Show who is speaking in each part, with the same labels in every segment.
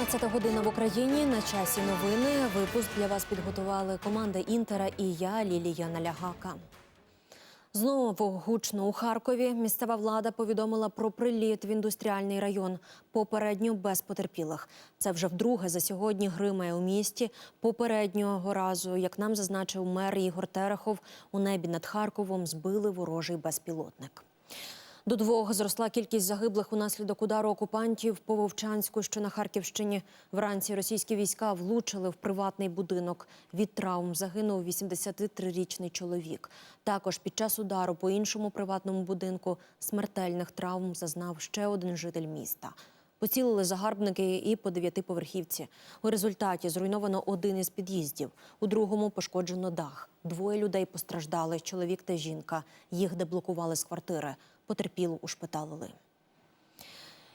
Speaker 1: 12 година в Україні. На часі новини. Випуск для вас підготували команда Інтера і я, Лілія Налягака. Знову гучно у Харкові місцева влада повідомила про приліт в індустріальний район. Попередньо без потерпілих. Це вже вдруге за сьогодні гримає у місті. Попереднього разу, як нам зазначив мер Ігор Терехов, у небі над Харковом збили ворожий безпілотник. До двох зросла кількість загиблих унаслідок удару окупантів по Вовчанську, що на Харківщині. Вранці російські війська влучили в приватний будинок. Від травм загинув 83-річний чоловік. Також під час удару по іншому приватному будинку смертельних травм зазнав ще один житель міста. Поцілили загарбники і по дев'ятиповерхівці. У результаті зруйновано один із під'їздів. У другому пошкоджено дах. Двоє людей постраждали чоловік та жінка. Їх деблокували з квартири. Потерпілу ушпиталили.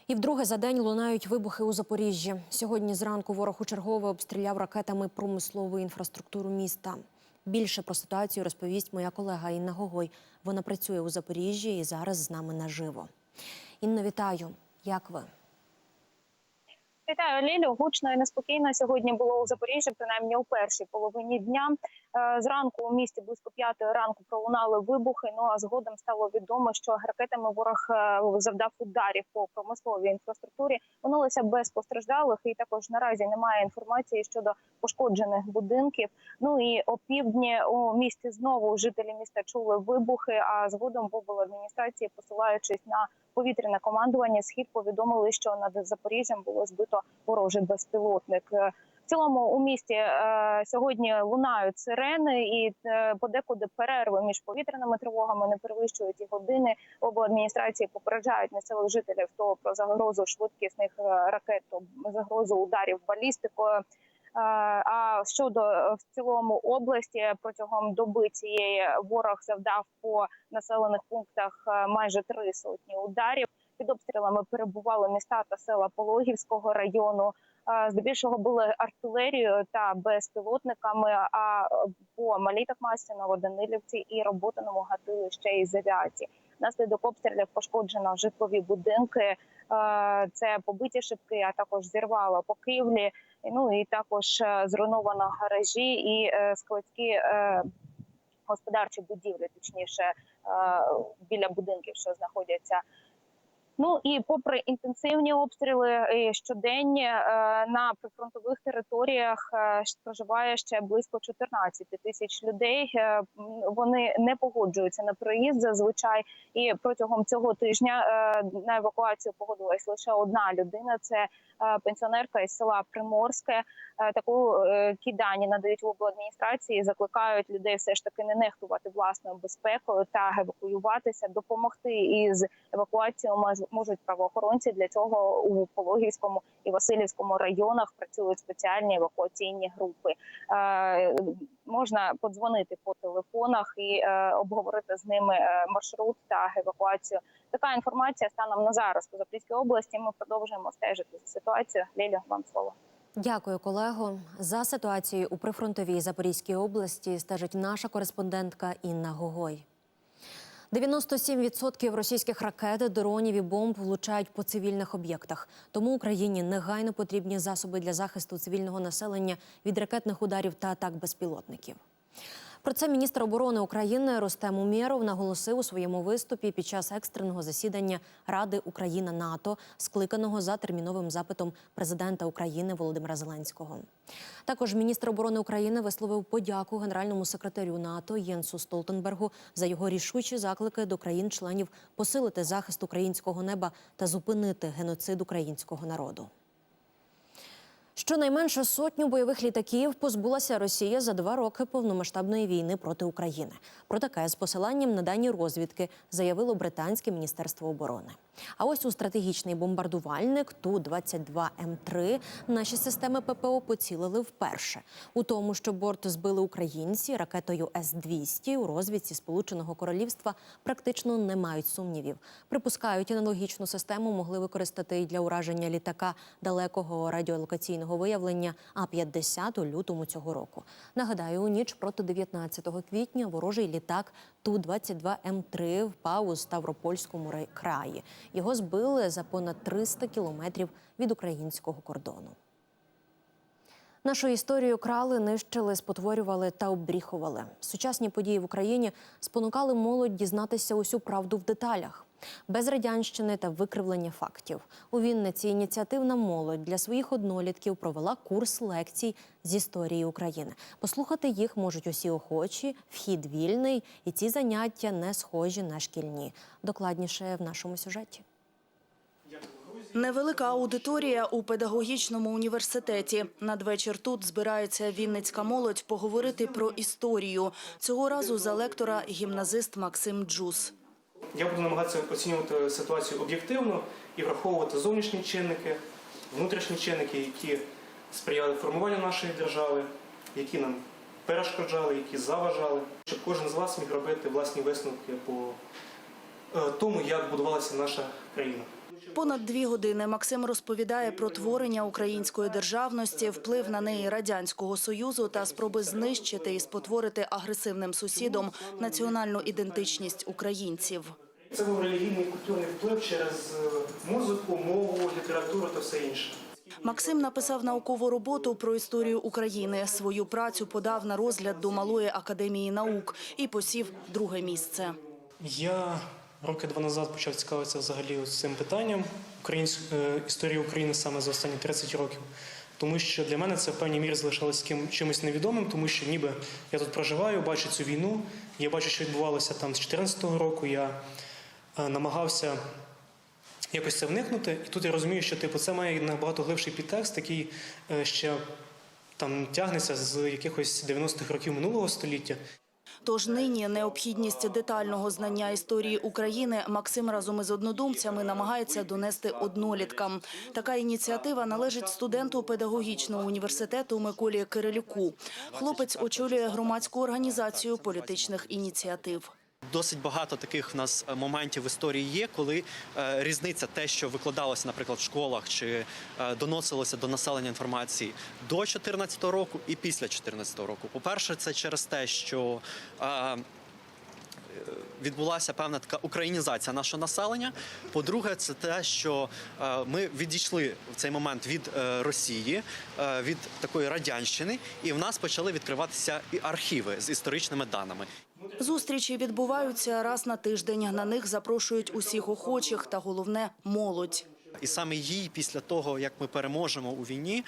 Speaker 1: І вдруге за день лунають вибухи у Запоріжжі. Сьогодні зранку ворог у чергове обстріляв ракетами промислову інфраструктуру міста. Більше про ситуацію розповість моя колега Інна Гогой. Вона працює у Запоріжжі і зараз з нами наживо. Інно, вітаю. Як ви?
Speaker 2: Вітаю, Лілю. Гучно і неспокійно сьогодні було у Запоріжжі, принаймні у першій половині дня. Е, Зранку у місті близько п'ятої ранку пролунали вибухи. Ну а згодом стало відомо, що ракетами ворог е, завдав ударів по промисловій інфраструктурі. Минулося без постраждалих, і також наразі немає інформації щодо пошкоджених будинків. Ну і опівдні у місті знову жителі міста чули вибухи. А згодом в обладміністрації, посилаючись на повітряне командування, схід повідомили, що над Запоріжжям було збито ворожий безпілотник. Цілому у місті е, сьогодні лунають сирени, і е, подекуди перерви між повітряними тривогами не перевищують і години. Обладміністрації попереджають місцевих жителів то про загрозу швидкісних е, ракет, то загрозу ударів балістикою. А щодо в цілому області протягом доби цієї ворог завдав по населених пунктах майже три сотні ударів. Під обстрілами перебували міста та села Пологівського району. Здебільшого були артилерією та безпілотниками. А по Малій Такмасі, Новоданилівці і Роботиному гатили ще й з авіації. Внаслідок обстрілів пошкоджено житлові будинки. Це побиті шибки, а також зірвало покрівлі. Ну і також е, зруйновано гаражі і е, складські е, господарчі будівлі, точніше біля будинків, що знаходяться. Ну і попри інтенсивні обстріли щоденні е, на прифронтових територіях е, проживає ще близько 14 тисяч людей. Е, Вони не погоджуються на проїзд зазвичай. І протягом цього тижня на евакуацію погодилась лише одна людина. Це пенсіонерка із села Приморське. Е, Таку е, ті дані надають в обладміністрації. Закликають людей все ж таки не нехтувати власною безпекою та евакуюватися, допомогти із евакуацією мож- можуть правоохоронці. Для цього у Пологівському і Васильівському районах працюють спеціальні евакуаційні групи. Можна подзвонити по телефонах і е, обговорити з ними е, маршрут та евакуацію. Така інформація станом на зараз по Запорізькій області. Ми продовжуємо стежити за ситуацією. Лілі, вам слово.
Speaker 1: Дякую, колего. За ситуацією у прифронтовій Запорізькій області стежить наша кореспондентка Інна Гогой. 97% російських ракет, дронів і бомб влучають по цивільних об'єктах. Тому Україні негайно потрібні засоби для захисту цивільного населення від ракетних ударів та атак безпілотників. Про це міністр оборони України Ростем Умєров наголосив у своєму виступі під час екстреного засідання Ради Україна НАТО, скликаного за терміновим запитом президента України Володимира Зеленського. Також міністр оборони України висловив подяку генеральному секретарю НАТО Єнсу Столтенбергу за його рішучі заклики до країн-членів посилити захист українського неба та зупинити геноцид українського народу. Щонайменше сотню бойових літаків позбулася Росія за два роки повномасштабної війни проти України. Про таке з посиланням на дані розвідки заявило британське міністерство оборони. А ось у стратегічний бомбардувальник ту 22 м 3 наші системи ППО поцілили вперше. У тому, що борт збили українці ракетою С 200 у розвідці Сполученого Королівства практично не мають сумнівів. Припускають, аналогічну систему могли використати і для ураження літака далекого радіолокаційного виявлення А-50 у лютому цього року. Нагадаю, у ніч проти 19 квітня ворожий літак Ту-22 М3 впав у Ставропольському краї. Його збили за понад 300 кілометрів від українського кордону. Нашу історію крали, нищили, спотворювали та обріхували. Сучасні події в Україні спонукали молодь дізнатися усю правду в деталях. Без радянщини та викривлення фактів. У Вінниці ініціативна молодь для своїх однолітків провела курс лекцій з історії України. Послухати їх можуть усі охочі, вхід вільний, і ці заняття не схожі на шкільні. Докладніше в нашому сюжеті.
Speaker 3: Невелика аудиторія у педагогічному університеті. Надвечір тут збирається вінницька молодь поговорити про історію. Цього разу за лектора гімназист Максим Джус.
Speaker 4: Я буду намагатися оцінювати ситуацію об'єктивно і враховувати зовнішні чинники, внутрішні чинники, які сприяли формуванню нашої держави, які нам перешкоджали, які заважали, щоб кожен з вас міг робити власні висновки по е, тому, як будувалася наша країна.
Speaker 3: Понад дві години Максим розповідає про творення української державності, вплив на неї радянського союзу та спроби знищити і спотворити агресивним сусідом національну ідентичність українців.
Speaker 4: Це був релігійний культурний вплив через е, музику, мову, літературу та все інше.
Speaker 3: Максим написав наукову роботу про історію України. Свою працю подав на розгляд до Малої академії наук і посів друге місце.
Speaker 4: Я роки два назад почав цікавитися взагалі цим питанням е, історії України саме за останні 30 років. Тому що для мене це в певній мірі залишалось чимось невідомим, тому що ніби я тут проживаю, бачу цю війну. Я бачу, що відбувалося там з 2014 року. Я е, намагався якось це вникнути, і тут я розумію, що типу це має набагато глибший підтекст, який е, ще там тягнеться з якихось 90-х років минулого століття.
Speaker 3: Тож нині необхідність детального знання історії України Максим разом із однодумцями намагається донести одноліткам. Така ініціатива належить студенту педагогічного університету Миколі Кирилюку. Хлопець очолює громадську організацію політичних ініціатив.
Speaker 5: Досить багато таких в нас е, моментів в історії є, коли е, різниця те, що викладалося, наприклад, в школах чи е, доносилося до населення інформації до 2014 року і після 2014 року. По-перше, це через те, що відбулася певна така українізація нашого населення. По-друге, це те, що ми відійшли в цей момент від Росії, від такої радянщини, і в нас почали відкриватися і архіви з історичними даними.
Speaker 3: Зустрічі відбуваються раз на тиждень. На них запрошують усіх охочих та головне молодь.
Speaker 5: І саме їй, після того як ми переможемо у війні,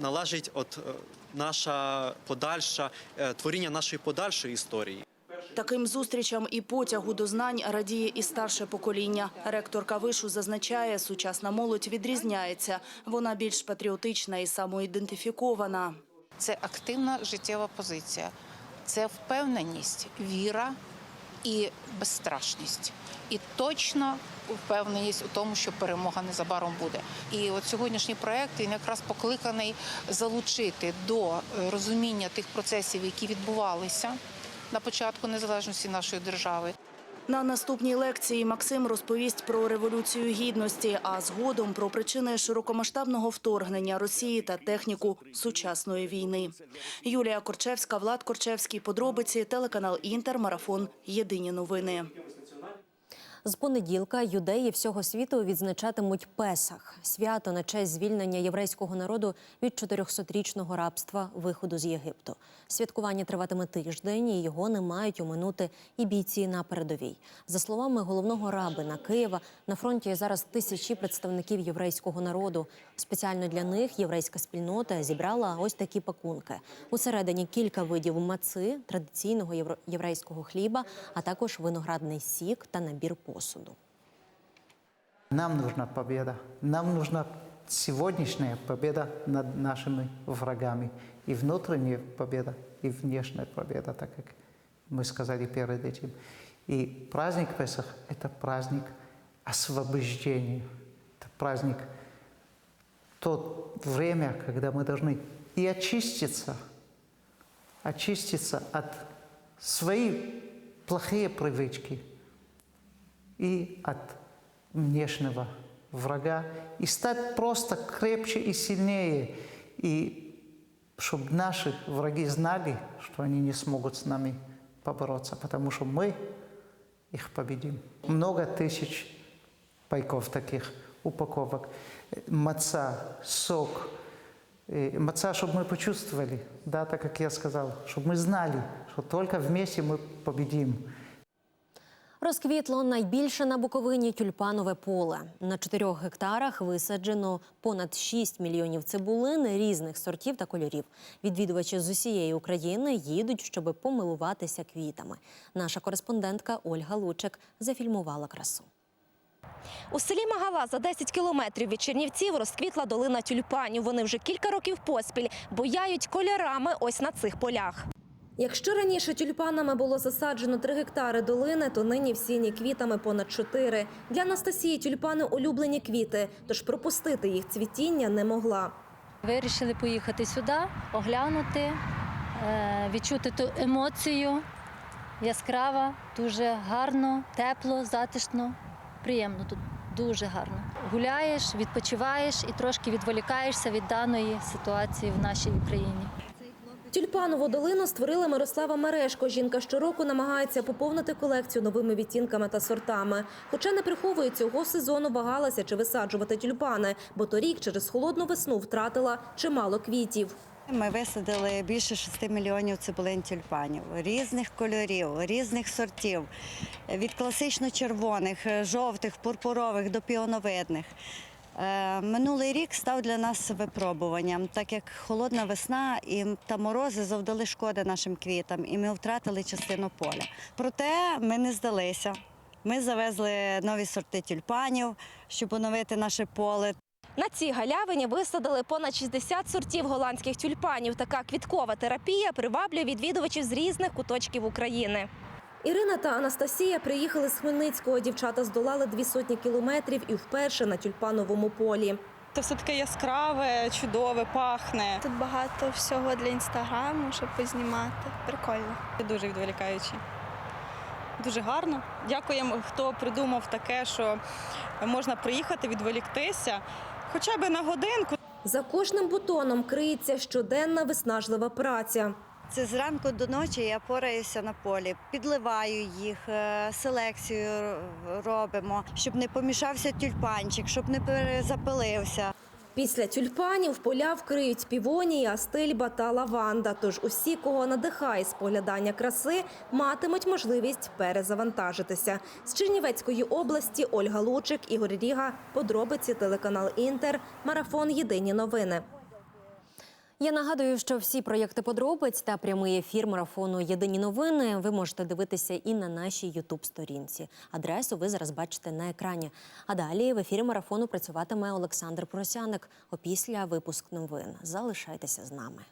Speaker 5: належить от е, наша подальша е, творіння нашої подальшої історії.
Speaker 3: Таким зустрічам і потягу до знань радіє і старше покоління. Ректорка вишу зазначає, сучасна молодь відрізняється. Вона більш патріотична і самоідентифікована.
Speaker 6: Це активна життєва позиція, це впевненість, віра і безстрашність. І точно впевненість у тому, що перемога незабаром буде. І от сьогоднішній проект він якраз покликаний залучити до е, розуміння тих процесів, які відбувалися на початку незалежності нашої держави.
Speaker 3: На наступній лекції Максим розповість про революцію гідності, а згодом про причини широкомасштабного вторгнення Росії та техніку сучасної війни. Юлія Корчевська, Влад Корчевський. Подробиці телеканал Інтер. Марафон. Єдині новини.
Speaker 1: З понеділка юдеї всього світу відзначатимуть Песах – свято на честь звільнення єврейського народу від 400-річного рабства виходу з Єгипту. Святкування триватиме тиждень, і його не мають оминути і бійці на передовій. За словами головного рабина Києва, на фронті зараз тисячі представників єврейського народу. Спеціально для них єврейська спільнота зібрала ось такі пакунки. Усередині кілька видів маци, традиційного єврейського хліба, а також виноградний сік та набір посуду.
Speaker 7: Нам нужна победа. Нам нужна сегодняшняя победа над нашими врагами. И внутренняя победа, и внешняя победа, так как мы сказали перед этим. И праздник Песах – это праздник освобождения. Это праздник, то время, когда мы должны и очиститься, очиститься от своей плохие привычки и от внешнего врага, и стать просто крепче и сильнее, и чтобы наши враги знали, что они не смогут с нами побороться, потому что мы их победим. Много тысяч пайков таких, упаковок, маца, сок, И эмоция, чтобы мы почувствовали, да, так как я сказал, чтобы мы знали, что только вместе мы победим.
Speaker 1: Розквітло найбільше на Буковині тюльпанове поле. На чотирьох гектарах висаджено понад 6 мільйонів цибулин різних сортів та кольорів. Відвідувачі з усієї України їдуть, щоб помилуватися квітами. Наша кореспондентка Ольга Лучик зафільмувала красу.
Speaker 8: У селі Магала за 10 кілометрів від Чернівців розквітла долина тюльпанів. Вони вже кілька років поспіль бояють кольорами ось на цих полях.
Speaker 9: Якщо раніше тюльпанами було засаджено 3 гектари долини, то нині всіні квітами понад 4. Для Анастасії тюльпани улюблені квіти, тож пропустити їх цвітіння не могла.
Speaker 10: Вирішили поїхати сюди, оглянути, е, відчути ту емоцію яскрава, дуже гарно, тепло, затишно, приємно тут, дуже гарно. Гуляєш, відпочиваєш і трошки відволікаєшся від даної ситуації в нашій Україні.
Speaker 9: Тюльпанову долину створила Мирослава Мережко. Жінка щороку намагається поповнити колекцію новими відтінками та сортами. Хоча не приховує цього сезону, вагалася чи висаджувати тюльпани, бо торік через холодну весну втратила чимало квітів.
Speaker 11: Ми висадили більше 6 мільйонів цибулин тюльпанів різних кольорів, різних сортів, від класично червоних, жовтих, пурпурових до піоновидних. Е, Минулий рік став для нас випробуванням, так як холодна весна і та морози завдали шкоди нашим квітам, і ми втратили частину поля. Проте ми не здалися. Ми завезли нові сорти тюльпанів, щоб оновити наше поле.
Speaker 8: На цій галявині висадили понад 60 сортів голландських тюльпанів. Така квіткова терапія приваблює відвідувачів з різних куточків України.
Speaker 9: Ірина та Анастасія приїхали з Хмельницького. Дівчата здолали дві сотні кілометрів і вперше на тюльпановому полі.
Speaker 12: Це все таке яскраве, чудове, пахне.
Speaker 13: Тут багато всього для інстаграму, щоб познімати. Прикольно.
Speaker 12: Дуже відволікаюче. Дуже гарно. Дякуємо, хто придумав таке, що можна приїхати, відволіктися хоча б на годинку.
Speaker 9: За кожним бутоном криється щоденна виснажлива праця.
Speaker 11: Це зранку до ночі я пораюся на полі, підливаю їх, е, селекцію робимо, щоб не помішався тюльпанчик, щоб не перезапилився.
Speaker 9: Після тюльпанів поля вкриють півонії, астильба та лаванда. Тож усі, кого надихає споглядання краси, матимуть можливість перезавантажитися. З Чернівецької області Ольга Лучик, Ігор Ріга, подробиці телеканал Інтер, марафон Єдині новини.
Speaker 1: Я нагадую, що всі проєкти подробиць та прямий ефір марафону Єдині новини ви можете дивитися і на нашій Ютуб-сторінці. Адресу ви зараз бачите на екрані. А далі в ефірі марафону працюватиме Олександр Просяник. Опісля випуск новин. Залишайтеся з нами.